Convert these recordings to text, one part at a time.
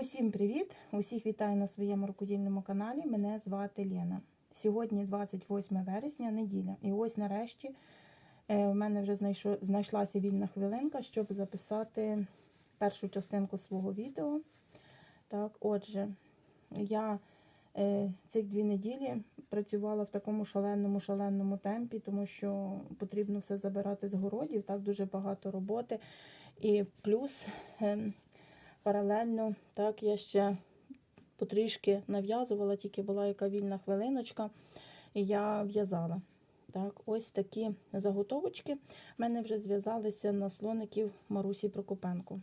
Усім привіт! Усіх вітаю на своєму рукодільному каналі. Мене звати Лена. Сьогодні 28 вересня, неділя. І ось нарешті е, в мене вже знайшлася вільна хвилинка, щоб записати першу частинку свого відео. Так, отже, я е, цих дві неділі працювала в такому шаленому шаленому темпі, тому що потрібно все забирати з городів, так дуже багато роботи. І плюс. Паралельно, так, я ще потрішки нав'язувала, тільки була яка вільна хвилиночка, і я в'язала. Так, Ось такі заготовочки в мене вже зв'язалися на слоників Марусі Прокопенко.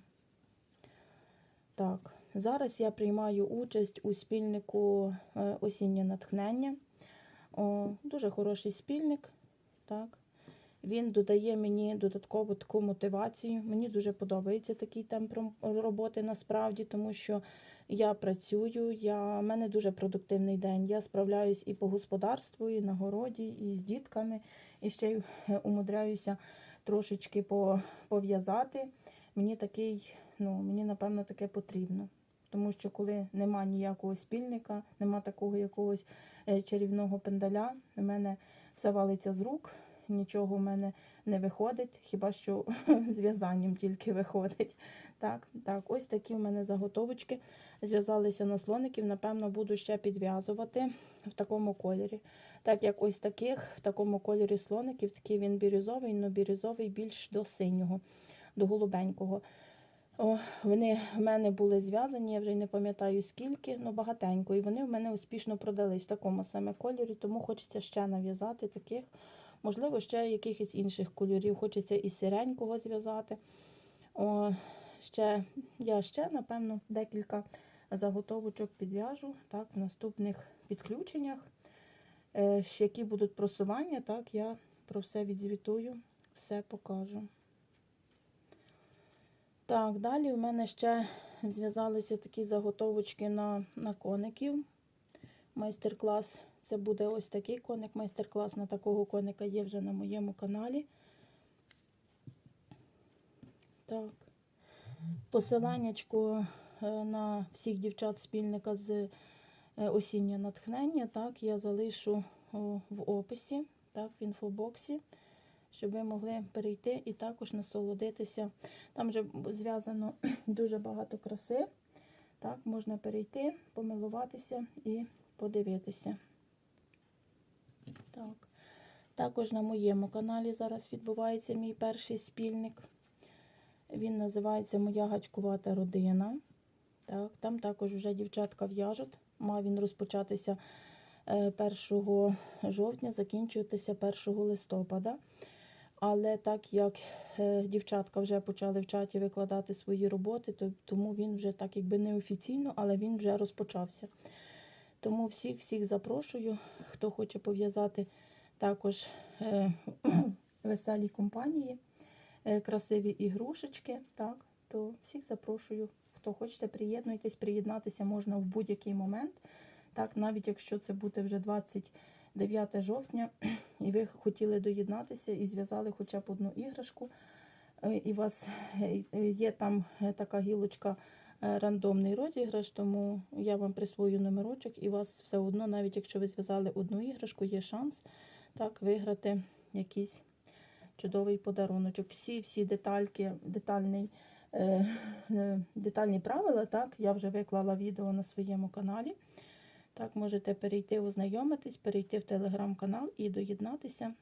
Так, Зараз я приймаю участь у спільнику е, осіннє натхнення. О, Дуже хороший спільник. Так. Він додає мені додаткову таку мотивацію. Мені дуже подобається такий темп роботи насправді, тому що я працюю, я, в мене дуже продуктивний день. Я справляюсь і по господарству, і на городі, і з дітками, і ще й умудряюся трошечки пов'язати. Мені такий, ну, мені, напевно, таке потрібно. Тому що коли нема ніякого спільника, нема такого якогось е, чарівного пендаля, у мене все валиться з рук нічого в мене не виходить, хіба що з в'язанням тільки виходить. Так, так, Ось такі в мене заготовочки. Зв'язалися на слоників, напевно, буду ще підв'язувати в такому кольорі. Так як ось таких, в такому кольорі слоників, такий він бірюзовий, але бірюзовий більш до синього, до голубенького. О, Вони в мене були зв'язані, я вже не пам'ятаю скільки, але багатенько. І вони в мене успішно продались в такому саме кольорі, тому хочеться ще нав'язати таких. Можливо, ще якихось інших кольорів. Хочеться і сиренького зв'язати. О, ще, Я ще, напевно, декілька заготовочок підв'яжу так, в наступних підключеннях. Е, які будуть просування, так, я про все відзвітую, все покажу. Так, далі в мене ще зв'язалися такі заготовочки на, на коників. Майстер-клас це буде ось такий коник, майстер-клас на такого коника є вже на моєму каналі. Так. Посиланнячко е, на всіх дівчат спільника з е, осіннє натхнення. Так, я залишу в описі, так, в інфобоксі, щоб ви могли перейти і також насолодитися. Там вже зв'язано дуже багато краси. Так, можна перейти, помилуватися і подивитися. Так. Також на моєму каналі зараз відбувається мій перший спільник. Він називається Моя гачкувата родина. Так, Там також вже дівчатка в'яжуть. Мав він розпочатися 1 е, жовтня, закінчуватися 1 листопада. Але так як е, дівчатка вже почали в чаті викладати свої роботи, то тому він вже так якби неофіційно, але він вже розпочався. Тому всіх-всіх запрошую, хто хоче пов'язати також е, веселі компанії, е, красиві ігрушечки, так, то всіх запрошую. Хто хочете, приєднуйтесь, приєднатися можна в будь-який момент. Так, Навіть якщо це буде вже 29 жовтня, і ви хотіли доєднатися і зв'язали хоча б одну іграшку, е, і у вас є там така гілочка. Е, рандомний розіграш, тому я вам присвою номерочок, і у вас все одно, навіть якщо ви зв'язали одну іграшку, є шанс так, виграти якийсь чудовий подаруночок. Всі-всі детальки, детальний, е, е, детальні правила, так, я вже виклала відео на своєму каналі. Так, можете перейти, ознайомитись, перейти в телеграм-канал і доєднатися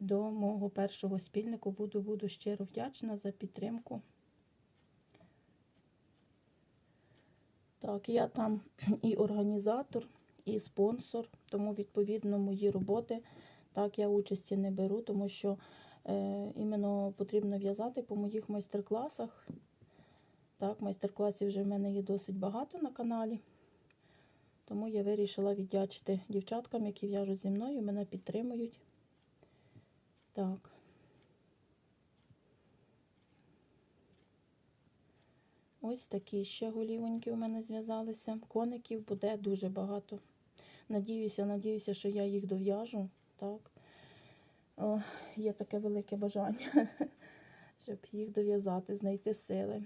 до мого першого спільнику. Буду, буду щиро вдячна за підтримку. Так, я там і організатор, і спонсор, тому, відповідно, мої роботи так, я участі не беру, тому що е, іменно потрібно в'язати по моїх майстер-класах. Так, майстер-класів вже в мене є досить багато на каналі. Тому я вирішила віддячити дівчаткам, які в'яжуть зі мною, мене підтримують. Так. Ось такі ще голівоньки у мене зв'язалися. Коників буде дуже багато. Надіюся, надіюся, що я їх дов'яжу. Так. О, Є таке велике бажання, щоб їх дов'язати, знайти сили.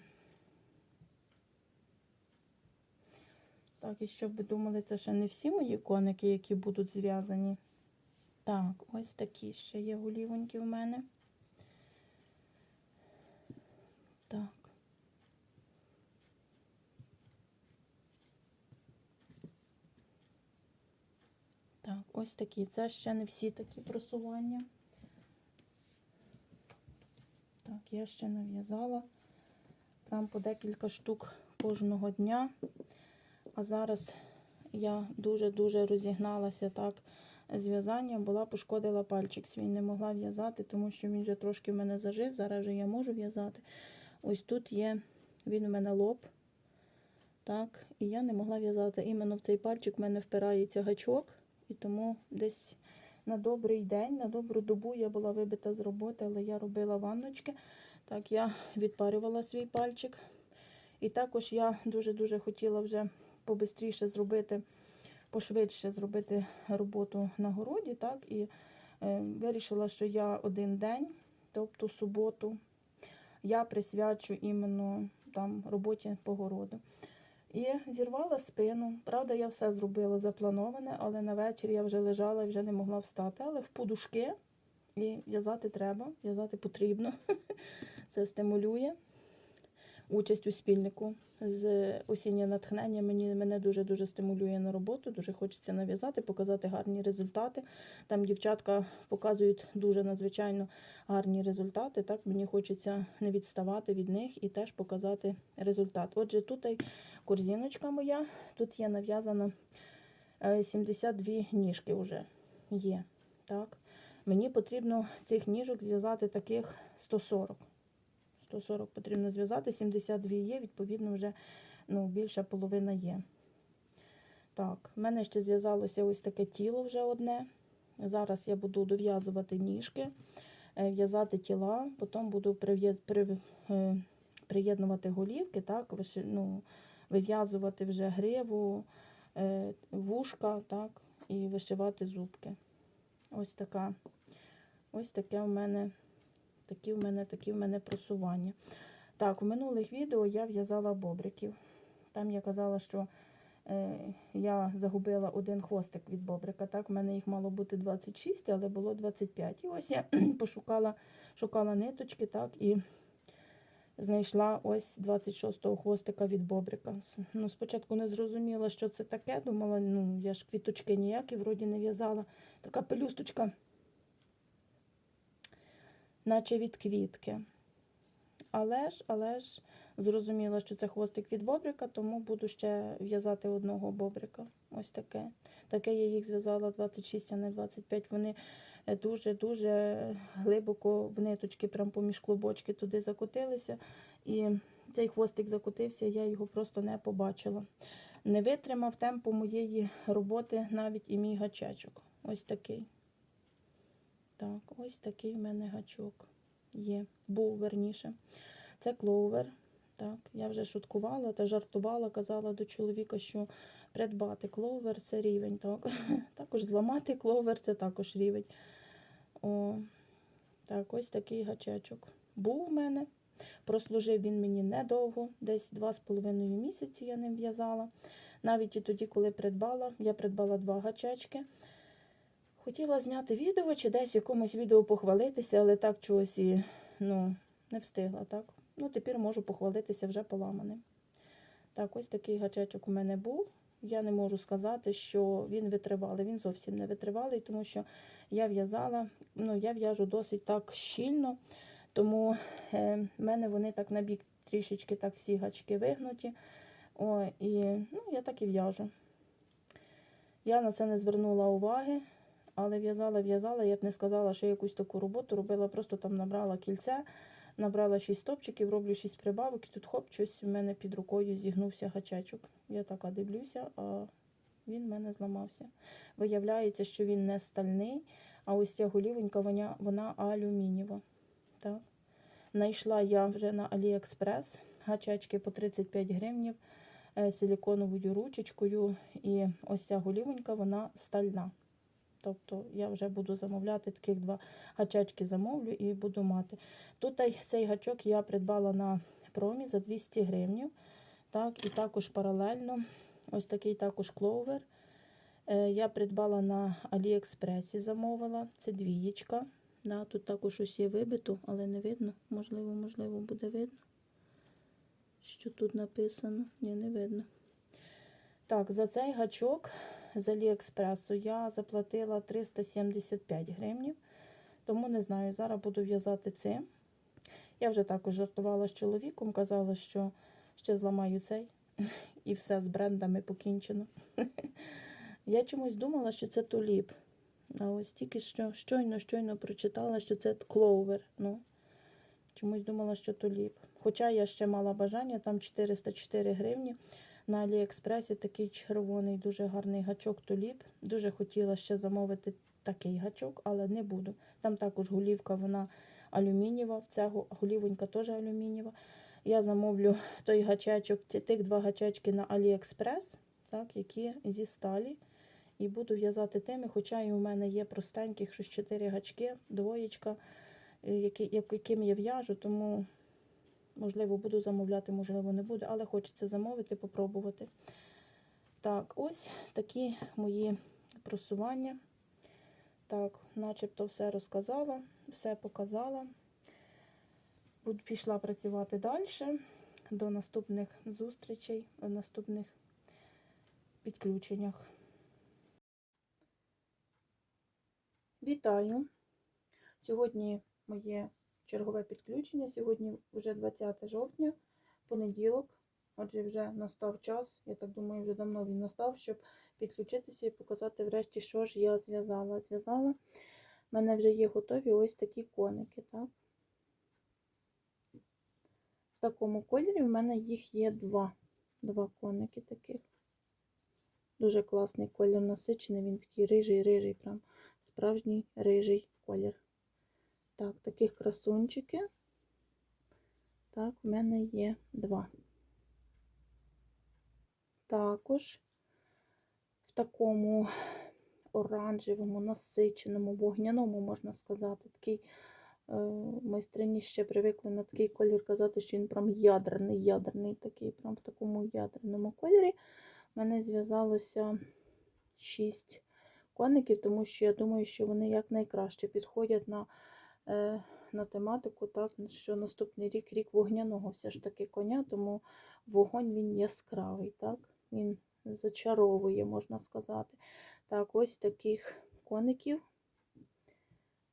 Так, і щоб ви думали, це ще не всі мої коники, які будуть зв'язані. Так, ось такі ще є голівоньки в мене. Так. Так, ось такі. Це ще не всі такі просування. Так, я ще нав'язала там по декілька штук кожного дня. А зараз я дуже-дуже розігналася так з в'язанням, була пошкодила пальчик свій, не могла в'язати, тому що він вже трошки в мене зажив. Зараз вже я можу в'язати. Ось тут є, він у мене лоб. Так, і я не могла в'язати. Іменно в цей пальчик в мене впирається гачок, і тому десь на добрий день, на добру добу я була вибита з роботи, але я робила ванночки. Так, я відпарювала свій пальчик. І також я дуже-дуже хотіла вже побистріше зробити, пошвидше зробити роботу на городі. Так, і е, вирішила, що я один день, тобто суботу, я присвячу іменно там роботі по городу. І зірвала спину. Правда, я все зробила заплановане, але на вечір я вже лежала і вже не могла встати. Але в подушки і в'язати треба, в'язати потрібно. Це стимулює. Участь у спільнику з осіннє натхнення мені мене дуже-дуже стимулює на роботу. Дуже хочеться нав'язати, показати гарні результати. Там дівчатка показують дуже надзвичайно гарні результати. Так мені хочеться не відставати від них і теж показати результат. Отже, тут корзиночка моя, тут є нав'язано е, 72 ніжки вже є. Так. Мені потрібно цих ніжок зв'язати таких 140. 140 потрібно зв'язати, 72 є, відповідно, вже ну, більша половина є. Так, в мене ще зв'язалося ось таке тіло вже одне. Зараз я буду дов'язувати ніжки, е, в'язати тіла, потім буду е, приєднувати голівки, так, ну, вив'язувати вже гриву, е, вушка, так, і вишивати зубки. Ось така. Ось таке в мене такі в мене такі в мене просування. Так, у минулих відео я в'язала бобриків. Там я казала, що е, я загубила один хвостик від бобрика. Так, в мене їх мало бути 26, але було 25. І ось я пошукала шукала ниточки, так, і знайшла ось 26-го хвостика від бобрика. Ну, спочатку не зрозуміла, що це таке. Думала, ну, я ж квіточки ніякі, вроді не в'язала. Така пелюсточка наче від квітки. Але ж, але ж зрозуміла, що це хвостик від бобрика, тому буду ще в'язати одного бобрика. Ось таке. Таке я їх зв'язала 26, а не 25. Вони дуже-дуже глибоко в ниточки, прям поміж клубочки туди закотилися. І цей хвостик закотився, я його просто не побачила. Не витримав темпу моєї роботи навіть і мій гачечок. Ось такий. Так, ось такий в мене гачок є. Був верніше. Це кловер. Так, я вже шуткувала та жартувала, казала до чоловіка, що придбати кловер це рівень. Так. Також зламати кловер це також рівень. О, так, ось такий гачечок. Був у мене. Прослужив він мені недовго, десь 2,5 місяці я ним в'язала. Навіть і тоді, коли придбала, я придбала два гачечки. Хотіла зняти відео чи десь якомусь відео похвалитися, але так чогось і ну, не встигла. так. Ну, тепер можу похвалитися вже поламаним. Так, ось такий гачечок у мене був. Я не можу сказати, що він витривалий. Він зовсім не витривалий, тому що я в'язала, ну, я в'яжу досить так щільно, тому е, в мене вони так на бік трішечки так всі гачки вигнуті. О, і ну, я так і в'яжу. Я на це не звернула уваги. Але в'язала, в'язала, я б не сказала, що якусь таку роботу робила, просто там набрала кільце, набрала 6 стопчиків, роблю 6 прибавок, і тут хоп, щось у мене під рукою зігнувся гачечок. Я така дивлюся, а він в мене зламався. Виявляється, що він не стальний, а ось ця голівонька, вона, вона алюмінієва. Так. Знайшла я вже на Аліекспрес гачечки по 35 гривнів е, силіконовою ручечкою. І ось ця голівонька, вона стальна. Тобто я вже буду замовляти таких два гачечки замовлю і буду мати. Тут цей гачок я придбала на промі за 200 гривнів. Так, І також паралельно Ось такий також кловер. Е, Я придбала на Аліекспресі, замовила. Це двієчка. Да, тут також ось є вибито, але не видно. Можливо, можливо, буде видно. Що тут написано? Ні, не видно. Так, за цей гачок з Аліекспресу я заплатила 375 гривнів. Тому не знаю, зараз буду в'язати цим. Я вже також жартувала з чоловіком, казала, що ще зламаю цей, і все з брендами покінчено. Я чомусь думала, що це туліп. А ось тільки що щойно, щойно прочитала, що це кловер. Ну, чомусь думала, що туліп. Хоча я ще мала бажання, там 404 гривні. На Аліекспресі такий червоний, дуже гарний гачок туліп. Дуже хотіла ще замовити такий гачок, але не буду. Там також голівка, вона алюмінієва, ця го- голівонька теж алюмінієва. Я замовлю той гачечок, тих два гачечки на Аліекспрес, так, які зі сталі. І буду в'язати тими, хоча і у мене є простеньких щось 4 гачки, двоєчка, е, які, як- яким я в'яжу, тому, можливо, буду замовляти, можливо, не буду, але хочеться замовити, попробувати. Так, ось такі мої просування. Так, начебто все розказала, все показала. Пішла працювати далі. До наступних зустрічей, в наступних підключеннях. Вітаю! Сьогодні моє чергове підключення. Сьогодні вже 20 жовтня, понеділок. Отже, вже настав час. Я так думаю, вже давно він настав, щоб підключитися і показати врешті, що ж я зв'язала. Зв'язала. У мене вже є готові ось такі коники. Так? В такому кольорі в мене їх є два. Два коники таких. Дуже класний колір насичений, він такий рижий-рижий, прям справжній рижий колір. Так, таких красунчики. Так, в мене є два. Також в такому оранжевому, насиченому, вогняному, можна сказати, такий е, майстрині ще привикли на такий колір казати, що він прям ядерний, ядерний такий, прям в такому ядерному кольорі. У мене зв'язалося 6 коників, тому що я думаю, що вони якнайкраще підходять на, на тематику, так, що наступний рік рік вогняного все ж таки коня, тому вогонь він яскравий, так, він зачаровує, можна сказати. Так, ось таких коників.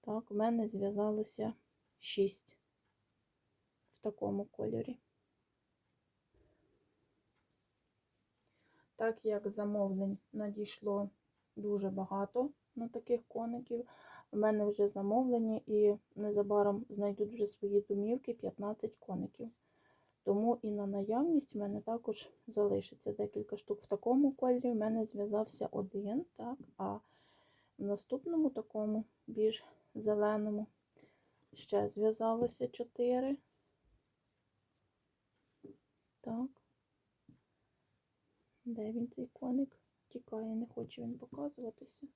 Так, у мене зв'язалося 6 в такому кольорі. Так як замовлень надійшло дуже багато на таких коників, у мене вже замовлені і незабаром знайдуть вже свої домівки 15 коників. Тому і на наявність в мене також залишиться декілька штук. В такому кольорі в мене зв'язався один, так, а в наступному такому більш зеленому ще зв'язалося 4. Так. Де він цей коник? Тікає, не хоче він показуватися.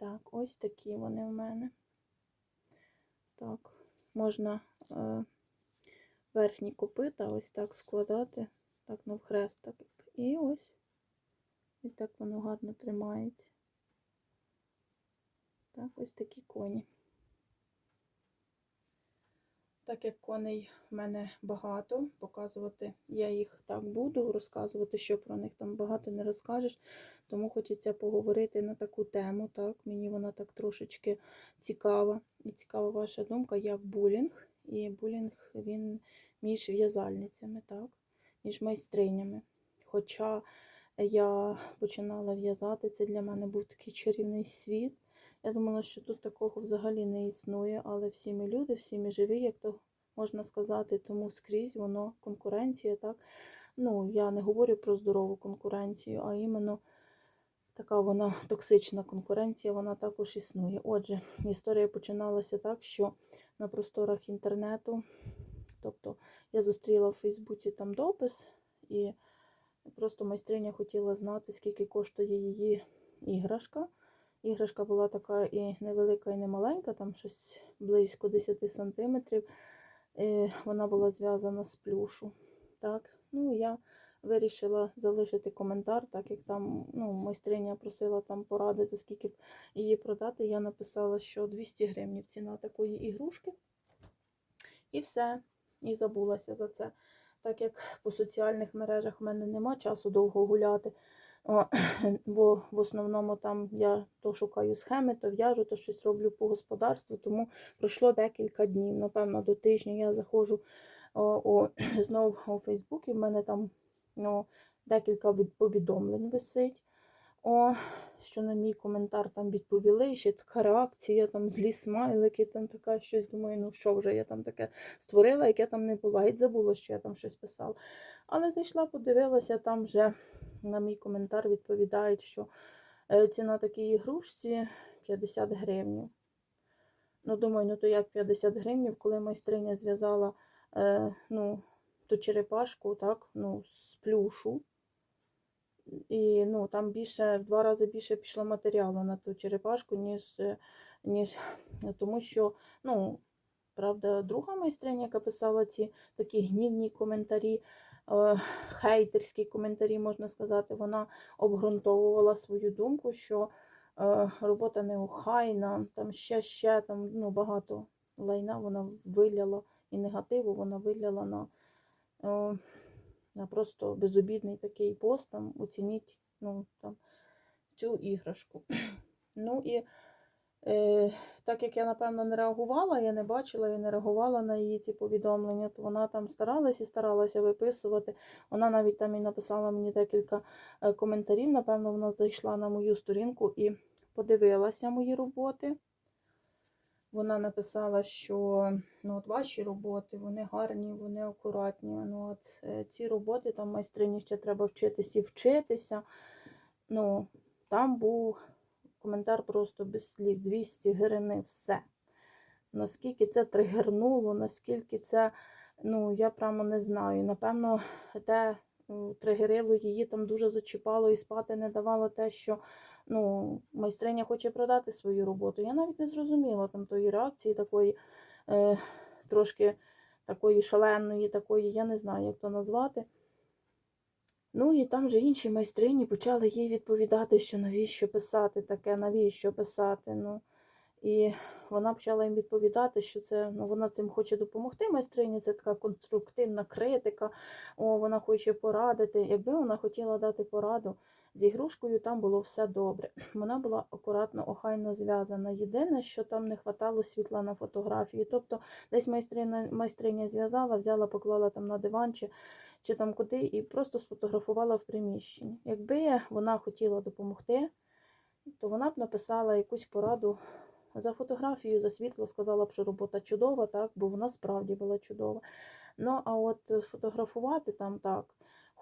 Так, ось такі вони в мене. Так, можна е, верхні копита ось так складати, так навхрест. Так. І ось ось так воно гарно тримається. Так, ось такі коні. Так як коней в мене багато, показувати я їх так буду, розказувати, що про них там багато не розкажеш. Тому хочеться поговорити на таку тему. Так, Мені вона так трошечки цікава. І цікава ваша думка, як булінг. І булінг він між в'язальницями, так, між майстринями. Хоча я починала в'язати, це для мене був такий чарівний світ. Я думала, що тут такого взагалі не існує, але всі ми люди, всі ми живі, як то можна сказати, тому скрізь воно конкуренція. так. Ну, я не говорю про здорову конкуренцію, а іменно така вона токсична конкуренція, вона також існує. Отже, історія починалася так, що на просторах інтернету, тобто я зустріла в Фейсбуці там допис, і просто майстриня хотіла знати, скільки коштує її іграшка. Іграшка була така і невелика, і не маленька, там щось близько 10 сантиметрів. Е, Вона була зв'язана з плюшу. Так, ну я вирішила залишити коментар, так як там ну, майстриня просила там поради, за скільки б її продати. Я написала, що 200 гривень ціна такої ігрушки. І все. І забулася за це. Так як по соціальних мережах в мене нема часу довго гуляти. Бо в основному там я то шукаю схеми, то в'яжу, то щось роблю по господарству, тому пройшло декілька днів. Напевно, до тижня я заходжу знову у Фейсбук, і в мене там ну, декілька повідомлень висить. О, що на мій коментар там відповіли, ще така реакція, там злі смайлики, там така щось. Думаю, ну що вже я там таке створила, яке там не було. Геть забула, що я там щось писала. Але зайшла, подивилася, там вже на мій коментар відповідають, що е, ціна такій ігрушці 50 гривень. Ну, думаю, ну то як 50 гривень, коли майстриня зв'язала е, ну, ту черепашку, так, ну, з плюшу. І ну, там більше, в два рази більше пішло матеріалу на ту черепашку, ніж, е, ніж тому що, ну, правда, друга майстриня, яка писала ці такі гнівні коментарі, е, хейтерські коментарі, можна сказати, вона обґрунтовувала свою думку, що е, робота неохайна, там ще, ще там, ну, багато лайна вона виляла і негативу вона виляла на. е, на просто безобідний такий пост, там, оцініть ну, там, цю іграшку. Ну і е, так як я, напевно, не реагувала, я не бачила, я не реагувала на її ці повідомлення, то вона там старалася і старалася виписувати. Вона навіть там і написала мені декілька е, коментарів. Напевно, вона зайшла на мою сторінку і подивилася мої роботи. Вона написала, що ну, от ваші роботи, вони гарні, вони акуратні. Ну, от, е, ці роботи, там майстрині ще треба вчитися і вчитися. Ну, там був коментар просто без слів, 200 гривень, все. Наскільки це тригернуло, наскільки це, ну, я прямо не знаю. Напевно, те е, тригерило її там дуже зачіпало і спати не давало те, що ну, майстриня хоче продати свою роботу. Я навіть не зрозуміла там тої реакції, такої е, трошки такої шаленої, такої, я не знаю, як то назвати. Ну і там же інші майстрині почали їй відповідати, що навіщо писати таке, навіщо писати. Ну, і вона почала їм відповідати, що це ну, вона цим хоче допомогти майстрині, це така конструктивна критика, о, вона хоче порадити. Якби вона хотіла дати пораду з ігрушкою, там було все добре. Вона була акуратно, охайно зв'язана. Єдине, що там не хватало світла на фотографії. Тобто десь майстриня, майстриня зв'язала, взяла, поклала там на диван чи, чи там куди, і просто сфотографувала в приміщенні. Якби вона хотіла допомогти, то вона б написала якусь пораду за фотографію, за світло сказала б, що робота чудова, так, бо вона справді була чудова. Ну, а от фотографувати там так.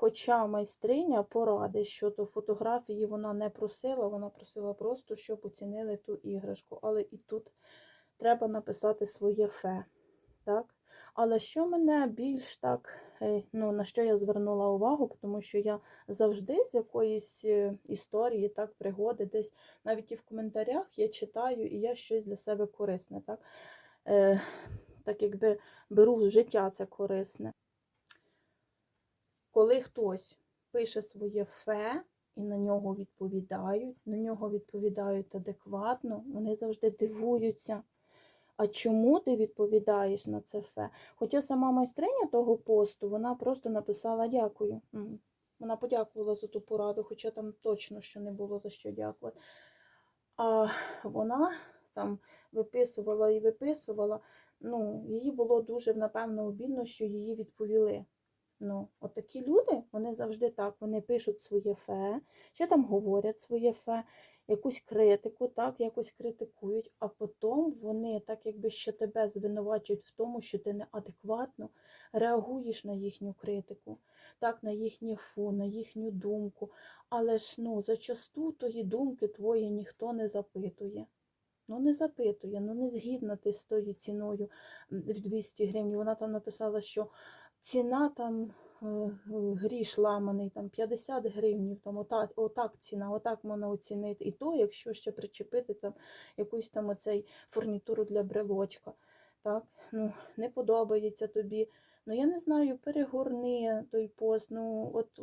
Хоча майстриня поради щодо фотографії вона не просила, вона просила просто, щоб оцінили ту іграшку. Але і тут треба написати своє фе. Так? Але що мене більш так, е, ну, на що я звернула увагу, тому що я завжди з якоїсь е, історії, так, пригоди, десь навіть і в коментарях я читаю, і я щось для себе корисне. Так, е, так якби беру з життя це корисне. Коли хтось пише своє фе і на нього відповідають, на нього відповідають адекватно, вони завжди дивуються. А чому ти відповідаєш на це фе? Хоча сама майстриня того посту, вона просто написала дякую. Вона подякувала за ту пораду, хоча там точно що не було за що дякувати. А вона там виписувала і виписувала. Ну, їй було дуже, напевно, обідно, що її відповіли. Ну, от такі люди, вони завжди так, вони пишуть своє фе, ще там говорять своє фе, якусь критику, так, якось критикують, а потім вони так якби ще тебе звинувачують в тому, що ти неадекватно реагуєш на їхню критику, так, на їхнє фу, на їхню думку. Але ж ну, зачасту тої думки твої ніхто не запитує. Ну, не запитує, ну не згідна ти з тою ціною в 200 гривень. Вона там написала, що ціна там е, гріш ламаний, там 50 гривень, там отак, отак ціна, отак можна оцінити. І то, якщо ще причепити там якусь там оцей фурнітуру для брелочка. Так? Ну, не подобається тобі Ну, я не знаю, перегорни той пост, ну, от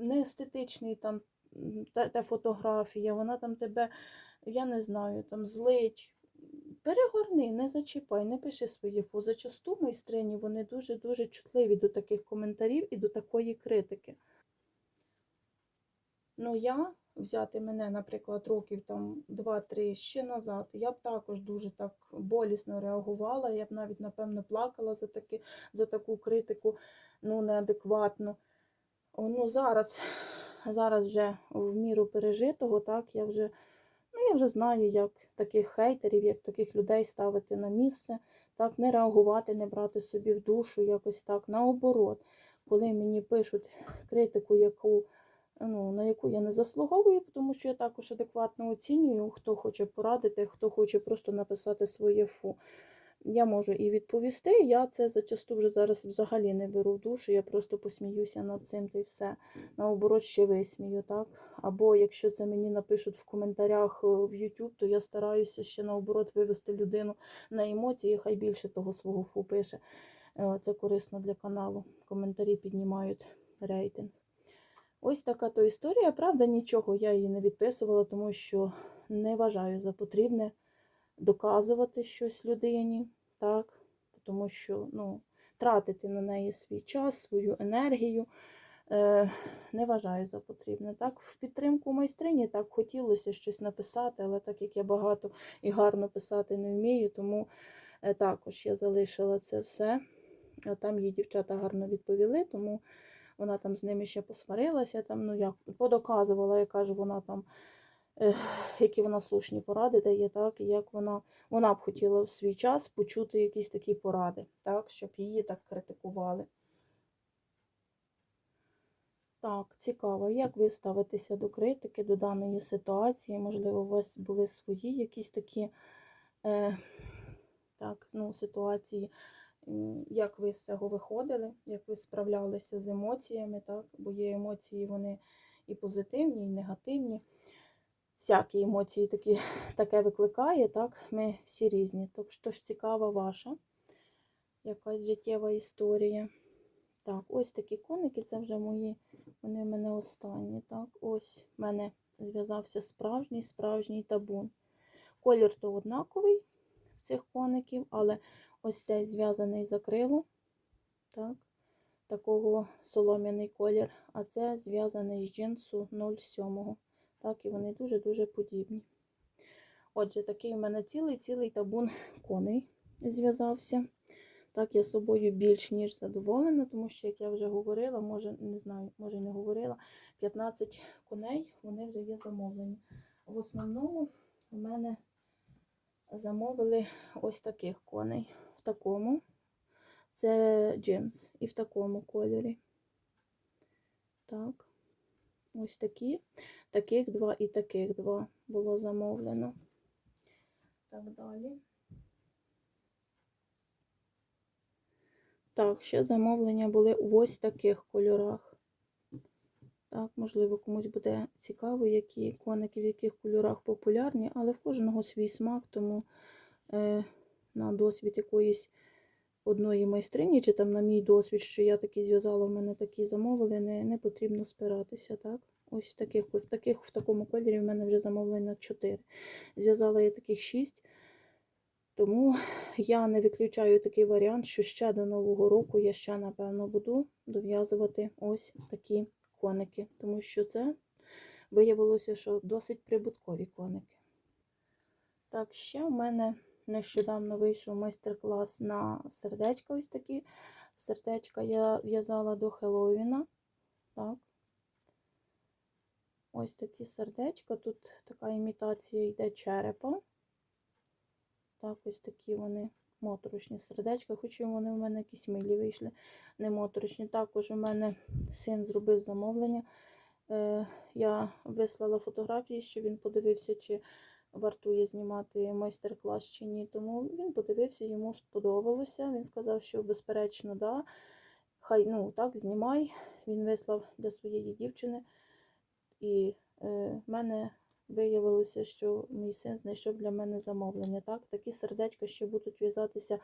не естетичний там та, та фотографія, вона там тебе, я не знаю, там злить. Перегорни, не зачіпай, не пиши свої фу. Зачасту майстрині вони дуже-дуже чутливі до таких коментарів і до такої критики. Ну, я взяти мене, наприклад, років там 2-3 ще назад, я б також дуже так болісно реагувала. Я б навіть, напевно, плакала за, таки, за таку критику, ну, неадекватну. Ну, зараз, зараз вже в міру пережитого, так, я вже, ну, я вже знаю, як таких хейтерів, як таких людей ставити на місце, так, не реагувати, не брати собі в душу, якось так. Наоборот, коли мені пишуть критику, яку ну, на яку я не заслуговую, тому що я також адекватно оцінюю, хто хоче порадити, хто хоче просто написати своє фу. Я можу і відповісти. Я це зачасту вже зараз взагалі не беру в душу, я просто посміюся над цим та й все. Наоборот, ще висмію, так? Або якщо це мені напишуть в коментарях е, в YouTube, то я стараюся ще наоборот вивести людину на емоції, хай більше того свого фу пише. Е, Це корисно для каналу. Коментарі піднімають рейтинг. Ось така то історія. Правда, нічого я її не відписувала, тому що не вважаю за потрібне доказувати щось людині, так? тому що ну, тратити на неї свій час, свою енергію. Е, не вважаю за потрібне. Так, в підтримку майстрині так хотілося щось написати, але так як я багато і гарно писати не вмію, тому е, також я залишила це все. А Там їй дівчата гарно відповіли, тому вона там з ними ще посварилася, там, ну як подоказувала, яка ж вона там, які вона слушні поради дає, так, і як вона, вона б хотіла в свій час почути якісь такі поради, так, щоб її так критикували. Так, цікаво, як ви ставитеся до критики, до даної ситуації? Можливо, у вас були свої якісь такі е, так, ну, ситуації, як ви з цього виходили, як ви справлялися з емоціями, так? Бо є емоції, вони і позитивні, і негативні. Всякі емоції такі, таке викликає, так? Ми всі різні. Тож, тож цікава ваша якась життєва історія. Так, ось такі коники, це вже мої, вони в мене останні. Так, ось в мене зв'язався справжній справжній табун. Колір то однаковий в цих коників, але ось цей зв'язаний за крило, так, такого солом'яний колір, а це зв'язаний з джинсу 0,7. Так, і вони дуже-дуже подібні. Отже, такий у мене цілий-цілий табун коней зв'язався. Так, я собою більш ніж задоволена, тому що, як я вже говорила, може, не знаю, може не говорила, 15 коней, вони вже є замовлені. В основному у мене замовили ось таких коней. В такому. Це джинс. І в такому кольорі. Так. Ось такі. Таких два і таких два було замовлено. Так далі. Так, ще замовлення були в ось таких кольорах. Так, можливо, комусь буде цікаво, які коники в яких кольорах популярні, але в кожного свій смак, тому е, на досвід якоїсь одної майстрині, чи там на мій досвід, що я такі зв'язала, в мене такі замовили, не, не потрібно спиратися. так. Ось таких, в таких, в такому кольорі в мене вже замовлено 4. Зв'язала я таких 6. Тому я не виключаю такий варіант, що ще до Нового року я ще, напевно, буду дов'язувати ось такі коники, тому що це виявилося, що досить прибуткові коники. Так, ще в мене нещодавно вийшов майстер-клас на сердечка. Ось такі сердечка я в'язала до Хеллоуіна. Так. Ось такі сердечка. Тут така імітація йде черепа. Так, ось такі вони моторошні сердечка, хоча вони у мене якісь милі вийшли, не моторошні. Також у мене син зробив замовлення. Е, Я вислала фотографії, щоб він подивився, чи вартує знімати майстер-клас чи ні. Тому він подивився, йому сподобалося. Він сказав, що безперечно, да. Хай ну так, знімай. Він вислав для своєї дівчини. І е, мене виявилося, що мій син знайшов для мене замовлення. Так, Такі сердечка ще будуть в'язатися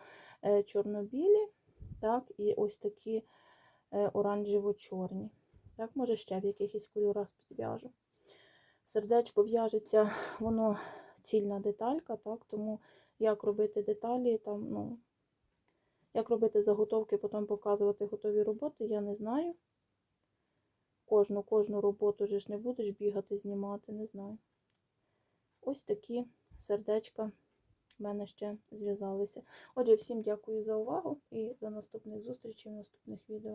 е, чорно-білі. так, і ось такі е, оранжево-чорні. Так, може, ще в якихось кольорах підв'яжу. Сердечко в'яжеться, воно цільна деталька, так, тому як робити деталі, там, ну, як робити заготовки, потім показувати готові роботи, я не знаю. Кожну, кожну роботу же ж не будеш бігати, знімати, не знаю. Ось такі сердечка в мене ще зв'язалися. Отже, всім дякую за увагу і до наступних зустрічей наступних відео.